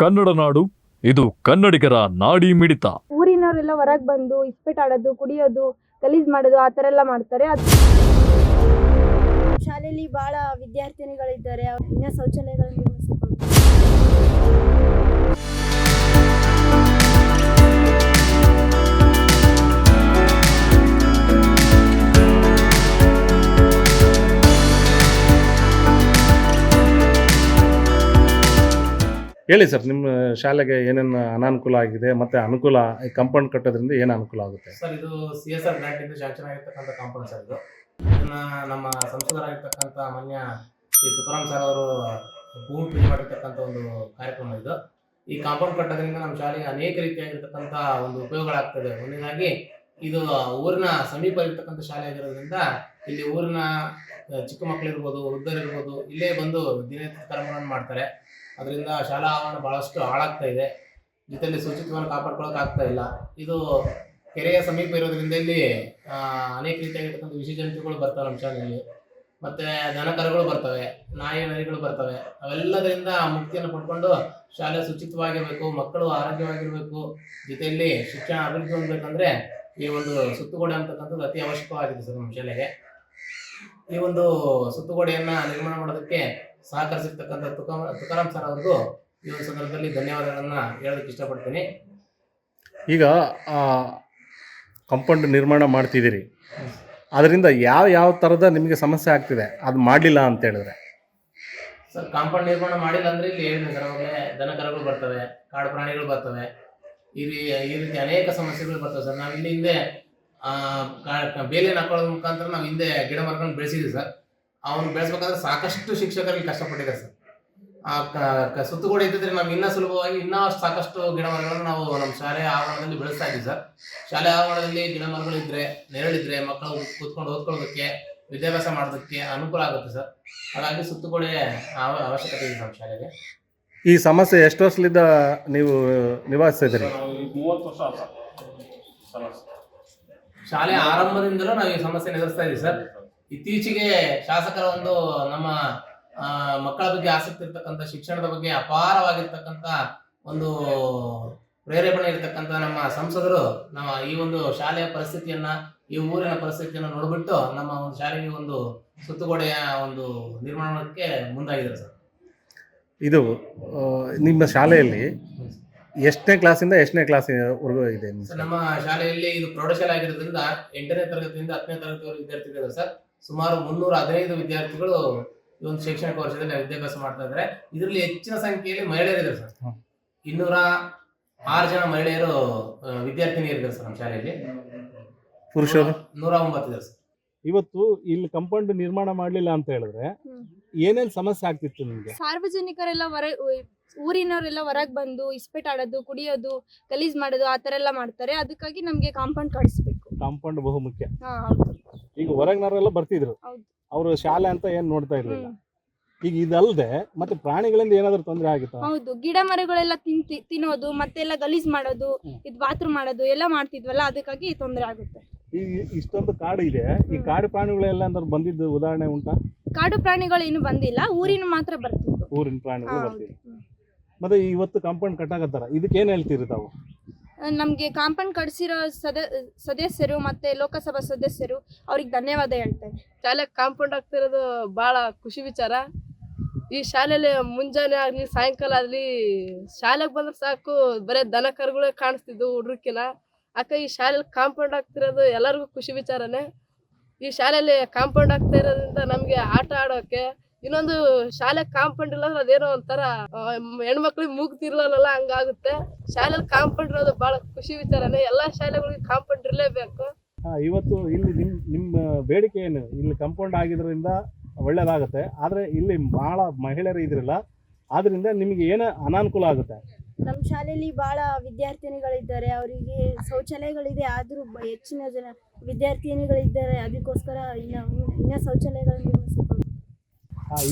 ಕನ್ನಡ ನಾಡು ಇದು ಕನ್ನಡಿಗರ ನಾಡಿ ಮಿಡಿತ. ಊರಿನವರೆಲ್ಲ ಹೊರಗೆ ಬಂದು ಇಸ್ಪೀಟ್ ಆಡೋದು ಕುಡಿಯೋದು ಗಲೀಜ್ ಮಾಡೋದು ಆ ಥರ ಎಲ್ಲ ಮಾಡ್ತಾರೆ. ಅದು ಶಾಲೆಯಲ್ಲಿ ಬಹಳ ವಿದ್ಯಾರ್ಥಿನಿಗಳಿದ್ದಾರೆ. ಇನ್ನ ಶೌಚಾಲಯಗಳನ್ನು ಹೇಳಿ ಸರ್, ನಿಮ್ಮ ಶಾಲೆಗೆ ಏನೇನು ಅನಾನುಕೂಲ ಆಗಿದೆ ಮತ್ತೆ ಅನುಕೂಲ ಈ ಕಂಪೌಂಡ್ ಕಟ್ಟೋದ್ರಿಂದ ಏನು ಅನುಕೂಲ ಆಗುತ್ತೆ? ಸರ್, ಇದು ಸಿ ಎಸ್ ಆರ್ ಬ್ಯಾಂಕಿಂದ ಶಾಂಕ್ಷನ್ ಕಾಂಪೌಂಡ್ ಸರ್ ಇದು. ಇದನ್ನ ನಮ್ಮ ಸಂಸದರಾಗಿರ್ತಕ್ಕಂಥ ಮಾನ್ಯ ಶ್ರೀ ತುಕಾರಾಮ್ ಸರ್ ಅವರು ಭೂಮಿ ಪೂಜೆ ಮಾಡಿರ್ತಕ್ಕಂಥ ಒಂದು ಕಾರ್ಯಕ್ರಮ ಇದು. ಈ ಕಾಂಪೌಂಡ್ ಕಟ್ಟೋದ್ರಿಂದ ನಮ್ಮ ಶಾಲೆಗೆ ಅನೇಕ ರೀತಿಯಾಗಿರ್ತಕ್ಕಂಥ ಒಂದು ಉಪಯೋಗಗಳಾಗ್ತದೆ. ಒಂದನೇದಾಗಿ, ಇದು ಊರಿನ ಸಮೀಪ ಇರ್ತಕ್ಕಂಥ ಶಾಲೆ ಆಗಿರೋದ್ರಿಂದ ಇಲ್ಲಿ ಊರಿನ ಚಿಕ್ಕ ಮಕ್ಕಳಿರ್ಬೋದು ವೃದ್ಧರಿರ್ಬೋದು ಇಲ್ಲೇ ಬಂದು ದಿನನಿತ್ಯ ಕರ್ಮಗಳನ್ನು ಮಾಡ್ತಾರೆ. ಅದರಿಂದ ಶಾಲಾ ಆವರಣ ಬಹಳಷ್ಟು ಹಾಳಾಗ್ತಾ ಇದೆ. ಜೊತೆಯಲ್ಲಿ ಶುಚಿತ್ವವನ್ನು ಕಾಪಾಡ್ಕೊಳ್ಳೋಕೆ ಆಗ್ತಾ ಇಲ್ಲ. ಇದು ಕೆರೆಯ ಸಮೀಪ ಇರೋದ್ರಿಂದ ಇಲ್ಲಿ ಅನೇಕ ರೀತಿಯಾಗಿರ್ತಕ್ಕಂಥ ವಿಷ ಜಂತುಗಳು ಬರ್ತವೆ ನಮ್ಮ ಶಾಲೆಯಲ್ಲಿ. ಮತ್ತೆ ದನ ಕರುಗಳು ಬರ್ತವೆ, ನಾಯಿ, ನರಿಗಳು ಬರ್ತವೆ. ಅವೆಲ್ಲದರಿಂದ ಮುಕ್ತಿಯನ್ನು ಪಡ್ಕೊಂಡು ಶಾಲೆ ಶುಚಿತ್ವವಾಗಿರಬೇಕು ಮಕ್ಕಳು ಆರೋಗ್ಯವಾಗಿರಬೇಕು. ಜೊತೆಯಲ್ಲಿ ಶಿಕ್ಷಣ ಅಭಿವೃದ್ಧಿ ಹೊಂದಬೇಕಂದ್ರೆ ಈ ಒಂದು ಸುತ್ತುಗೋಡೆ ಅಂತಕ್ಕಂಥದ್ದು ಅತಿ ಅವಶ್ಯಕವಾಗಿದೆ ಸರ್ ನಮ್ಮ ಶಾಲೆಗೆ. ಈ ಒಂದು ಸುತ್ತುಗೋಡೆಯನ್ನ ನಿರ್ಮಾಣ ಮಾಡೋದಕ್ಕೆ ಸಹಕರಿಸಿರ್ತಕ್ಕಂಥ ತುಕಾಮ್ ತುಕಾರಾಮ್ ಸರ್ ಅವ್ರಿಗೂ ಈ ಒಂದು ಸಂದರ್ಭದಲ್ಲಿ ಧನ್ಯವಾದಗಳನ್ನು ಹೇಳೋದಕ್ಕೆ ಇಷ್ಟಪಡ್ತೀನಿ. ಈಗ ಕಂಪೌಂಡ್ ನಿರ್ಮಾಣ ಮಾಡ್ತಿದ್ದೀರಿ. ಅದರಿಂದ ಯಾವ ಯಾವ ಥರದ ನಿಮಗೆ ಸಮಸ್ಯೆ ಆಗ್ತಿದೆ? ಅದು ಮಾಡಲಿಲ್ಲ ಅಂತ ಹೇಳಿದ್ರೆ. ಸರ್ ಕಾಂಪೌಂಡ್ ನಿರ್ಮಾಣ ಮಾಡಿಲ್ಲ ಅಂದರೆ ಇಲ್ಲಿ ಹೇಳಿದೆ ಸರ್? ಅವಾಗಲೇ ದನ ಕರುಗಳು ಬರ್ತವೆ ಕಾಡು ಪ್ರಾಣಿಗಳು ಬರ್ತವೆ. ಈ ರೀ ಈ ರೀತಿ ಅನೇಕ ಸಮಸ್ಯೆಗಳು ಬರ್ತವೆ ಸರ್. ನಾವು ಇಲ್ಲಿ ಹಿಂದೆ ಬೇಲಿಯನ್ನು ಹಾಕೊಳ್ಳೋದ್ರ ಮುಖಾಂತರ ನಾವು ಹಿಂದೆ ಗಿಡ ಮರಗಳನ್ನು ಬೆಳೆಸಿದ್ದೀವಿ ಸರ್. ಅವನು ಬೆಳೆಸ್ಬೇಕಂದ್ರೆ ಸಾಕಷ್ಟು ಶಿಕ್ಷಕರಿಗೆ ಕಷ್ಟಪಟ್ಟಿದ್ದಾರೆ ಸರ್. ಆ ಕ- ಕ- ಸುತ್ತುಗೋಡೆ ಇದ್ದಿದ್ರೆ ನಾವು ಇನ್ನೂ ಸುಲಭವಾಗಿ ಇನ್ನೂ ಸಾಕಷ್ಟು ಗಿಡ ಮರಗಳನ್ನು ನಾವು ನಮ್ಮ ಶಾಲೆಯ ಆವರಣದಲ್ಲಿ ಬೆಳೆಸ್ತಾ ಇದ್ವಿ ಸರ್. ಶಾಲೆ ಆವರಣದಲ್ಲಿ ಗಿಡ ಮರಗಳಿದ್ರೆ ನೆರಳಿದ್ರೆ ಮಕ್ಕಳು ಕೂತ್ಕೊಂಡು ಓದ್ಕೊಳ್ಳೋದಕ್ಕೆ ವಿದ್ಯಾಭ್ಯಾಸ ಮಾಡೋದಕ್ಕೆ ಅನುಕೂಲ ಆಗುತ್ತೆ ಸರ್. ಹಾಗಾಗಿ ಸುತ್ತುಗೋಡೆ ಆ ಅವಶ್ಯಕತೆ ಇದೆ ನಮ್ಮ ಶಾಲೆಗೆ. ಈ ಸಮಸ್ಯೆ ಎಷ್ಟು ವರ್ಷದಿಂದ ನೀವು ನಿವಾರಿಸಿದ್ರಿ ಇದ್ದೀರಿ? ಮೂವತ್ತು ವರ್ಷ ಸಮಸ್ಯೆ ಶಾಲೆ ಆರಂಭದಿಂದಲೂ ನಾವು ಈ ಸಮಸ್ಯೆ ಎದುರಿಸ್ತಾ ಇದ್ದೀವಿ ಸರ್. ಇತ್ತೀಚೆಗೆ ಶಾಸಕರ ಒಂದು ನಮ್ಮ ಮಕ್ಕಳ ಬಗ್ಗೆ ಆಸಕ್ತಿ ಇರ್ತಕ್ಕಂಥ ಶಿಕ್ಷಣದ ಬಗ್ಗೆ ಅಪಾರವಾಗಿರ್ತಕ್ಕಂಥ ಒಂದು ಪ್ರೇರೇಪಣೆ ಇರ್ತಕ್ಕಂಥ ನಮ್ಮ ಸಂಸದರು ನಮ್ಮ ಈ ಒಂದು ಶಾಲೆಯ ಪರಿಸ್ಥಿತಿಯನ್ನ ಈ ಊರಿನ ಪರಿಸ್ಥಿತಿಯನ್ನು ನೋಡ್ಬಿಟ್ಟು ನಮ್ಮ ಒಂದು ಶಾಲೆಗೆ ಒಂದು ಸುತ್ತುಗೋಡೆಯ ಒಂದು ನಿರ್ಮಾಣಕ್ಕೆ ಮುಂದಾಗಿದ್ದಾರೆ ಸರ್. ಇದು ನಿಮ್ಮ ಶಾಲೆಯಲ್ಲಿ ಎಷ್ಟನೇ ಕ್ಲಾಸಿಂದ ಎಷ್ಟನೇ ಕ್ಲಾಸಿವರೆಗೂ ಇದೆ ಸರ್ ನಮ್ಮ ಶಾಲೆಯಲ್ಲಿ ಇದು ಪ್ರೌಢಶಾಲೆ ಆಗಿರೋದ್ರಿಂದ ಎಂಟನೇ ತರಗತಿಯಿಂದ ಹತ್ತನೇ ತರಗತಿವರೆಗೆ ವಿದ್ಯಾರ್ಥಿಗಳು ಸರ್. ಸುಮಾರು ಮುನ್ನೂರ ಹದಿನೈದು ವಿದ್ಯಾರ್ಥಿಗಳು ಈ ಒಂದು ಶೈಕ್ಷಣಿಕ ವರ್ಷದಲ್ಲಿ ವಿದ್ಯಾಭ್ಯಾಸ ಮಾಡ್ತಾ ಇದ್ದಾರೆ ಇದರಲ್ಲಿ ಹೆಚ್ಚಿನ ಸಂಖ್ಯೆಯಲ್ಲಿ ಮಹಿಳೆಯರಿದ್ದಾರೆ ಸರ್. ಇನ್ನೂರ ಆರು ಜನ ಮಹಿಳೆಯರು ವಿದ್ಯಾರ್ಥಿನಿಯರು ವಿದ್ಯಾರ್ಥಿನಿಯರಿದ್ದಾರೆ ಸರ್ ನಮ್ಮ ಶಾಲೆಯಲ್ಲಿ. ಪುರುಷರು? ನೂರ ಒಂಬತ್ತು ಇದೆ ಸರ್. ಇವತ್ತು ಇಲ್ಲಿ ಕಂಪೌಂಡ್ ನಿರ್ಮಾಣ ಮಾಡಲಿಲ್ಲ ಅಂತ ಹೇಳಿದ್ರೆ ಏನೇನ್ ಏನೇನು ಸಮಸ್ಯೆ ಆಗ್ತಿತ್ತು ನಿಮಗೆ? ಸಾರ್ವಜನಿಕರೆಲ್ಲ ಹೊರ ಊರಿನವರೆಲ್ಲ ಹೊರಗೆ ಬಂದು ಇಸ್ಪೆಟ್ ಆಡೋದು ಕುಡಿಯೋದು ಗಲೀಜ್ ಮಾಡೋದು ಆ ಥರ ಎಲ್ಲ ಮಾಡ್ತಾರೆ. ಅದಕ್ಕಾಗಿ ನಮಗೆ ಕಾಂಪೌಂಡ್ ಕಳಿಸ್ಬೇಕು ಕಾಂಪೌಂಡ್ ಬಹು ಮುಖ್ಯ. ಈಗ ಹೊರಗಿನವರೆಲ್ಲ ಬರ್ತಿದ್ರು. ಅವರು ಶಾಲೆ ಅಂತ ಏನ್ ನೋಡ್ತಾ ಇರ್ಲಿಲ್ಲ. ಈಗ ಇದಲ್ದೆ ಮತ್ತೆ ಪ್ರಾಣಿಗಳಿಂದ ಏನಾದ್ರು ತೊಂದರೆ ಆಗಿತ್ತು? ಹೌದು. ಗಿಡ ಮರಗಳೆಲ್ಲ ತಿಂತಿ ತಿನ್ನೋದು ಮತ್ತೆಲ್ಲ ಗಲೀಜ್ ಮಾಡೋದು. ಇದು ಬಾತ್ರೂಮ್ ಮಾಡೋದು ಎಲ್ಲ ಮಾಡ್ತಿದ್ವಲ್ಲ ಅದಕ್ಕಾಗಿ ತೊಂದರೆ ಆಗುತ್ತೆ. ಈ ಇಷ್ಟೊಂದು ಕಾಡು ಇದೆ. ಈ ಕಾಡು ಪ್ರಾಣಿಗಳೆಲ್ಲ ಅಂದ್ರೆ ಬಂದಿದ್ದು ಉದಾಹರಣೆ ಉಂಟಾ? ಕಾಡು ಪ್ರಾಣಿಗಳು ಏನು ಬಂದಿಲ್ಲ. ಊರಿನ ಮಾತ್ರ ಬರ್ತಿದ್ವು ಊರಿನ ಪ್ರಾಣಿಗಳು ಬರ್ತಿದ್ರು ಮತ್ತೆ ಇವತ್ತು ಕಾಂಪೌಂಡ್ ಕಟ್ಟಾಕತ್ತಾರ ಇದಕ್ಕೆ ಏನ್ ಹೇಳ್ತೀರಿ ತಾವು? ನಮಗೆ ಕಾಂಪೌಂಡ್ ಕಟ್ಸಿರೋ ಸದ, ಸದಸ್ಯರು ಮತ್ತೆ ಲೋಕಸಭಾ ಸದಸ್ಯರು ಅವ್ರಿಗೆ ಧನ್ಯವಾದ ಹೇಳ್ತೇನೆ. ಶಾಲೆ ಕಾಂಪೌಂಡ್ ಆಗ್ತಿರೋದು ಭಾಳ ಖುಷಿ ವಿಚಾರ. ಈ ಶಾಲೆಯಲ್ಲಿ ಮುಂಜಾನೆ ಆಗಲಿ, ಸಾಯಂಕಾಲ ಆಗಲಿ, ಶಾಲೆಗೆ ಬಂದ್ರೆ ಸಾಕು, ಬರೀ ದನ ಕರುಗಳೇ ಕಾಣಿಸ್ತಿದ್ವು ಹುಡುಗಿನ ಅಕ್ಕ, ಈ ಶಾಲೆಯಲ್ಲಿ ಕಾಂಪೌಂಡ್ ಆಗ್ತಿರೋದು ಎಲ್ಲರಿಗೂ ಖುಷಿ ವಿಚಾರನೇ. ಈ ಶಾಲೆಯಲ್ಲಿ ಕಾಂಪೌಂಡ್ ಆಗ್ತಾ ಇರೋದ್ರಿಂದ ನಮಗೆ ಆಟ ಆಡೋಕೆ ಇನ್ನೊಂದು ಶಾಲೆ ಕಾಂಪೌಂಡ್ ಇಲ್ಲ ಅಂದ್ರೆ ಅದೇನೋ ಒಂಥರ ಹೆಣ್ಮಕ್ಳಿಗೆ ಮೂಗ್ತಿರ್ಲಲ್ಲ ಹಂಗಾಗುತ್ತೆ. ಶಾಲೆಯಲ್ಲಿ ಕಾಂಪೌಂಡ್ ಇರೋದು ಬಹಳ ಖುಷಿ ವಿಚಾರನೇ. ಎಲ್ಲಾ ಶಾಲೆಗಳಿಗೆ ಕಾಂಪೌಂಡ್ ಇರಲೇಬೇಕು. ಇವತ್ತು ಇಲ್ಲಿ ನಿಮ್ ನಿಮ್ಮ ಬೇಡಿಕೆ ಏನು? ಇಲ್ಲಿ ಕಾಂಪೌಂಡ್ ಆಗಿದ್ರಿಂದ ಒಳ್ಳೇದಾಗುತ್ತೆ. ಆದ್ರೆ ಇಲ್ಲಿ ಬಹಳ ಮಹಿಳೆಯರು ಇದ್ರಲ್ಲ. ಆದ್ರಿಂದ ನಿಮಗೆ ಏನು ಅನಾನುಕೂಲ ಆಗುತ್ತೆ? ನಮ್ಮ ಶಾಲೆಯಲ್ಲಿ ಬಹಳ ವಿದ್ಯಾರ್ಥಿನಿಗಳಿದ್ದಾರೆ. ಅವರಿಗೆ ಶೌಚಾಲಯಗಳಿದೆ. ಆದರೂ ಹೆಚ್ಚಿನ ಜನ ವಿದ್ಯಾರ್ಥಿನಿಗಳಿದ್ದಾರೆ. ಅದಕ್ಕೋಸ್ಕರ ಇನ್ನ ಇನ್ನ ಶೌಚಾಲಯಗಳನ್ನು ನಿರ್ಮಿಸಿಕೊಂಡು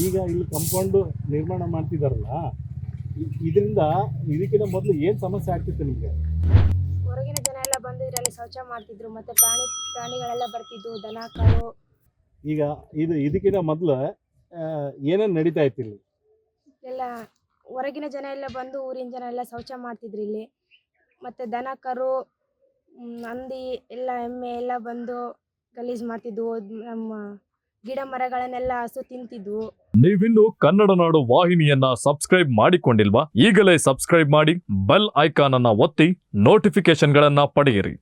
ಈಗ ಇಲ್ಲಿ ಕಂಪೌಂಡು ನಿರ್ಮಾಣ ಮಾಡ್ತಿದಾರಲ್ಲ ಇದರಿಂದ ಇದಕ್ಕಿಂತ ಮೊದಲು ಏನು ಸಮಸ್ಯೆ ಆಗ್ತಿತ್ತು ನಿಮಗೆ? ಹೊರಗಿನ ಜನ ಎಲ್ಲ ಬಂದು ಇದರಲ್ಲಿ ಶೌಚ ಮಾಡ್ತಿದ್ರು ಮತ್ತೆ ಪ್ರಾಣಿ ಪ್ರಾಣಿಗಳೆಲ್ಲ ಬರ್ತಿದ್ವು ದನ ಕರು ಈಗ ಇದು ಇದಕ್ಕಿಂತ ಮೊದಲು ಏನೇನು ನಡೀತಾ ಇತ್ತು ಇಲ್ಲಿ? ಎಲ್ಲ ಹೊರಗಿನ ಜನ ಎಲ್ಲ ಬಂದು ಊರಿನ ಜನ ಎಲ್ಲ ಶೌಚ ಮಾಡ್ತಿದ್ರು ಇಲ್ಲಿ. ಮತ್ತೆ ದನ ಕರು ನಂದಿ ಹಂದಿ ಎಲ್ಲ ಎಮ್ಮೆ ಎಲ್ಲ ಬಂದು ಗಲೀಜು ಮಾಡ್ತಿದ್ವು ನಮ್ಮ ಗಿಡ ಮರಗಳನ್ನೆಲ್ಲ ಹಸು ತಿಂತಿದ್ವು. ನೀವಿನ್ನು ಕನ್ನಡ ನಾಡು ವಾಹಿನಿಯನ್ನ ಸಬ್ಸ್ಕ್ರೈಬ್ ಮಾಡಿಕೊಂಡಿಲ್ವಾ? ಈಗಲೇ ಸಬ್ಸ್ಕ್ರೈಬ್ ಮಾಡಿ ಬೆಲ್ ಐಕಾನ್ ಅನ್ನ ಒತ್ತಿ ನೋಟಿಫಿಕೇಶನ್ಗಳನ್ನ ಪಡೆಯಿರಿ.